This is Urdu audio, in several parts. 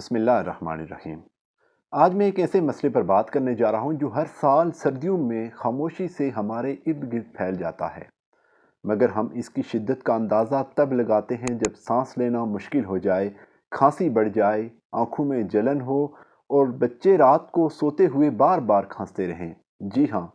بسم اللہ الرحمن الرحیم۔ آج میں ایک ایسے مسئلے پر بات کرنے جا رہا ہوں جو ہر سال سردیوں میں خاموشی سے ہمارے ارد گرد پھیل جاتا ہے۔ مگر ہم اس کی شدت کا اندازہ تب لگاتے ہیں جب سانس لینا مشکل ہو جائے، کھانسی بڑھ جائے، آنکھوں میں جلن ہو اور بچے رات کو سوتے ہوئے بار بار کھانستے رہیں۔ جی ہاں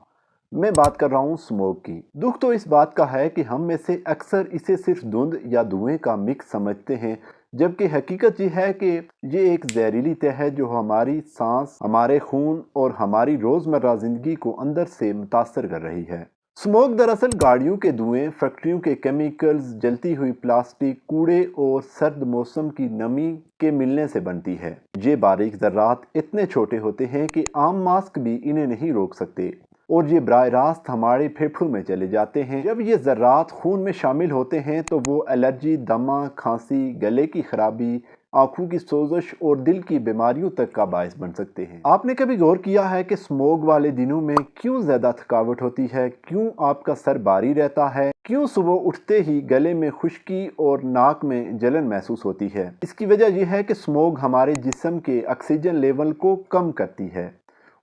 میں بات کر رہا ہوں سموک کی۔ دکھ تو اس بات کا ہے کہ ہم میں سے اکثر اسے صرف دھند یا دھوئیں کا مکس سمجھتے ہیں جبکہ حقیقت یہ ہے کہ یہ ایک زہریلی تہ ہے جو ہماری سانس، ہمارے خون اور ہماری روزمرہ زندگی کو اندر سے متاثر کر رہی ہے۔ سموک دراصل گاڑیوں کے دھوئیں، فیکٹریوں کے کیمیکلز، جلتی ہوئی پلاسٹک، کوڑے اور سرد موسم کی نمی کے ملنے سے بنتی ہے۔ یہ باریک ذرات اتنے چھوٹے ہوتے ہیں کہ عام ماسک بھی انہیں نہیں روک سکتے۔ اور یہ براہ راست ہمارے پھیپھڑوں میں چلے جاتے ہیں۔ جب یہ ذرات خون میں شامل ہوتے ہیں تو وہ الرجی دمہ کھانسی، گلے کی خرابی، آنکھوں کی سوزش اور دل کی بیماریوں تک کا باعث بن سکتے ہیں۔ آپ نے کبھی غور کیا ہے کہ سموگ والے دنوں میں کیوں زیادہ تھکاوٹ ہوتی ہے؟ کیوں آپ کا سر باری رہتا ہے؟ کیوں صبح اٹھتے ہی گلے میں خشکی اور ناک میں جلن محسوس ہوتی ہے؟ اس کی وجہ یہ ہے کہ سموگ ہمارے جسم کے آکسیجن لیول کو کم کرتی ہے۔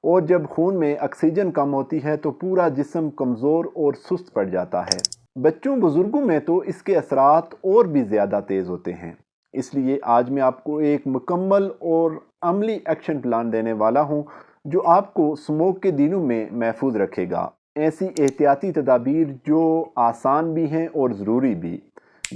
اور جب خون میں آکسیجن کم ہوتی ہے تو پورا جسم کمزور اور سست پڑ جاتا ہے۔ بچوں بزرگوں میں تو اس کے اثرات اور بھی زیادہ تیز ہوتے ہیں۔ اس لیے آج میں آپ کو ایک مکمل اور عملی ایکشن پلان دینے والا ہوں جو آپ کو سموک کے دنوں میں محفوظ رکھے گا۔ ایسی احتیاطی تدابیر جو آسان بھی ہیں اور ضروری بھی۔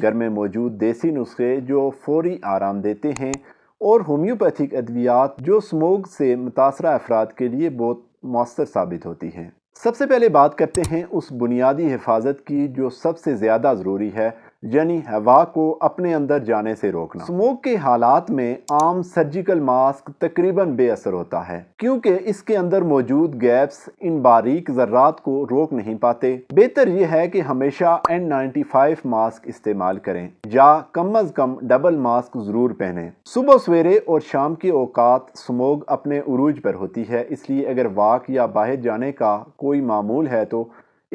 گھر میں موجود دیسی نسخے جو فوری آرام دیتے ہیں اور ہومیوپیتھک ادویات جو سموگ سے متاثرہ افراد کے لیے بہت مؤثر ثابت ہوتی ہیں۔ سب سے پہلے بات کرتے ہیں اس بنیادی حفاظت کی جو سب سے زیادہ ضروری ہے۔ یعنی ہوا کو اپنے اندر جانے سے روکنا۔ سموک کے حالات میں عام سرجیکل ماسک تقریباً بے اثر ہوتا ہے، کیونکہ اس کے اندر موجود گیپس ان باریک ذرات کو روک نہیں پاتے۔ بہتر یہ ہے کہ ہمیشہ این نائنٹی فائیو ماسک استعمال کریں، یا کم از کم ڈبل ماسک ضرور پہنیں۔ صبح، سویرے اور شام کے اوقات سموگ اپنے عروج پر ہوتی ہے، اس لیے اگر واک یا باہر جانے کا کوئی معمول ہے تو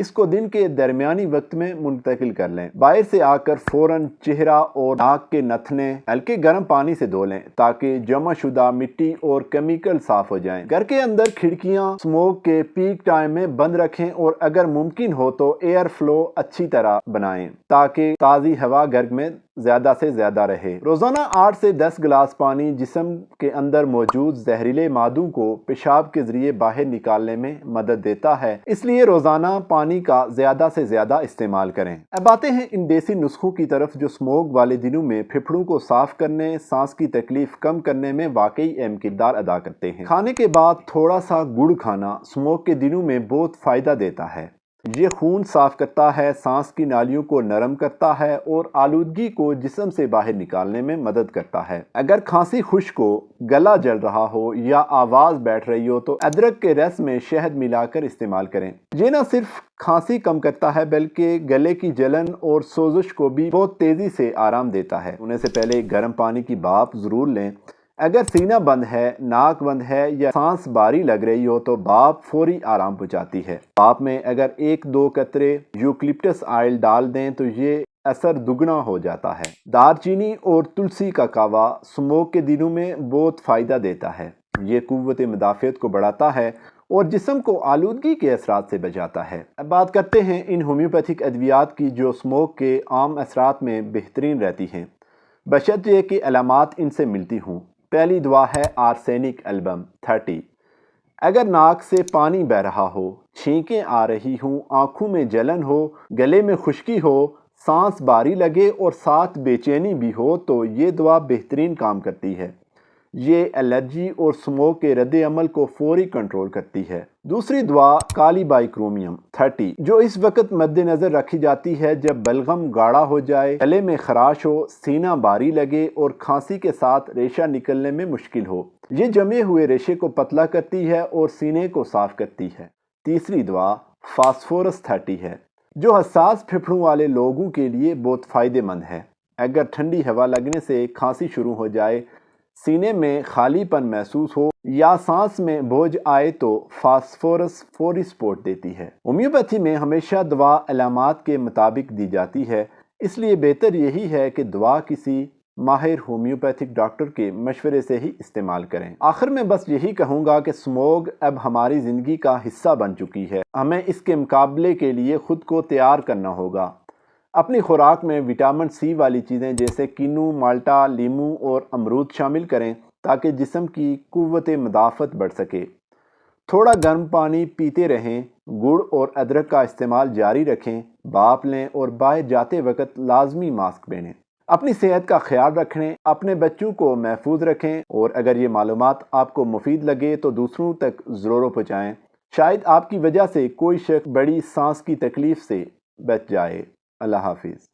اس کو دن کے درمیانی وقت میں منتقل کر لیں۔ باہر سے آ کر فوراً چہرہ اور ناک کے نتھنے، ہلکے گرم پانی سے دھو لیں تاکہ جمع شدہ مٹی اور کیمیکل صاف ہو جائیں۔ گھر کے اندر کھڑکیاں، سموک کے پیک ٹائم میں بند رکھیں اور اگر ممکن ہو تو ایئر فلو اچھی طرح بنائیں تاکہ تازی ہوا گھر میں زیادہ سے زیادہ رہے۔ روزانہ آٹھ سے دس گلاس پانی جسم کے اندر موجود زہریلے مادوں کو پیشاب کے ذریعے باہر نکالنے میں مدد دیتا ہے۔ اس لیے روزانہ پانی کا زیادہ سے زیادہ استعمال کریں۔ اب آتے ہیں ان دیسی نسخوں کی طرف جو سموگ والے دنوں میں پھپڑوں کو صاف کرنے، سانس کی تکلیف کم کرنے میں واقعی اہم کردار ادا کرتے ہیں۔ کھانے کے بعد تھوڑا سا گڑ کھانا سموگ کے دنوں میں بہت فائدہ دیتا ہے۔ یہ خون صاف کرتا ہے، سانس کی نالیوں کو نرم کرتا ہے اور آلودگی کو جسم سے باہر نکالنے میں مدد کرتا ہے۔ اگر کھانسی خشک ہو، گلا جل رہا ہو یا آواز بیٹھ رہی ہو، تو ادرک کے رس میں شہد ملا کر استعمال کریں۔ یہ نہ صرف کھانسی کم کرتا ہے، بلکہ گلے کی جلن اور سوزش کو بھی بہت تیزی سے آرام دیتا ہے۔ انہیں سے پہلے گرم پانی کی باپ ضرور لیں۔ اگر سینہ بند ہے، ناک بند ہے یا سانس باری لگ رہی ہو تو باپ فوری آرام پہنچاتی ہے۔ باپ میں اگر ایک دو قطرے یوکلپٹس آئل ڈال دیں تو یہ اثر دگنا ہو جاتا ہے۔ دار چینی اور تلسی کا کعوہ سموک کے دنوں میں بہت فائدہ دیتا ہے۔ یہ قوت مدافعت کو بڑھاتا ہے اور جسم کو آلودگی کے اثرات سے بچاتا ہے۔ اب بات کرتے ہیں ان ہومیوپیتھک ادویات کی جو سموک کے عام اثرات میں بہترین رہتی ہیں۔ بشد یہ کہ علامات ان سے ملتی ہوں۔ پہلی دعا ہے آرسینک البم تھرٹی۔ اگر ناک سے پانی بہ رہا ہو، چھینکیں آ رہی ہوں، آنکھوں میں جلن ہو، گلے میں خشکی ہو، سانس باری لگے اور ساتھ بے چینی بھی ہو، تو یہ دعا بہترین کام کرتی ہے۔ یہ الرجی اور سموک کے رد عمل کو فوری کنٹرول کرتی ہے۔ دوسری دعا، کالی بائی کرومیم تھرٹی، جو اس وقت مد نظر رکھی جاتی ہے جب بلغم گاڑا ہو جائے گلے میں خراش ہو، سینہ باری لگے اور کھانسی کے ساتھ ریشہ نکلنے میں مشکل ہو۔ یہ جمے ہوئے ریشے کو پتلا کرتی ہے اور سینے کو صاف کرتی ہے۔ تیسری دعا، فاسفورس تھرٹی ہے، جو حساس پھپڑوں والے لوگوں کے لیے بہت فائدہ مند ہے۔ اگر ٹھنڈی ہوا لگنے سے کھانسی شروع ہو جائے سینے میں خالی پن محسوس ہو یا سانس میں بوجھ آئے تو فاسفورس فوری سپورٹ دیتی ہے۔ ہومیوپیتھی میں ہمیشہ دوا علامات کے مطابق دی جاتی ہے۔ اس لیے بہتر یہی ہے کہ دوا کسی ماہر ہومیوپیتھک ڈاکٹر کے مشورے سے ہی استعمال کریں۔ آخر میں بس یہی کہوں گا کہ سموگ اب ہماری زندگی کا حصہ بن چکی ہے۔ ہمیں اس کے مقابلے کے لیے خود کو تیار کرنا ہوگا۔ اپنی خوراک میں وٹامن سی والی چیزیں جیسے کینو، مالٹا، لیمو اور امرود شامل کریں تاکہ جسم کی قوت مدافعت بڑھ سکے۔ تھوڑا گرم پانی پیتے رہیں، گڑ اور ادرک کا استعمال جاری رکھیں، باپ لیں اور باہر جاتے وقت لازمی ماسک پہنیں۔ اپنی صحت کا خیال رکھیں اپنے بچوں کو محفوظ رکھیں اور اگر یہ معلومات آپ کو مفید لگے تو دوسروں تک ضرور پہنچائیں۔ شاید آپ کی وجہ سے کوئی شخص بڑی سانس کی تکلیف سے بچ جائے۔ اللہ حافظ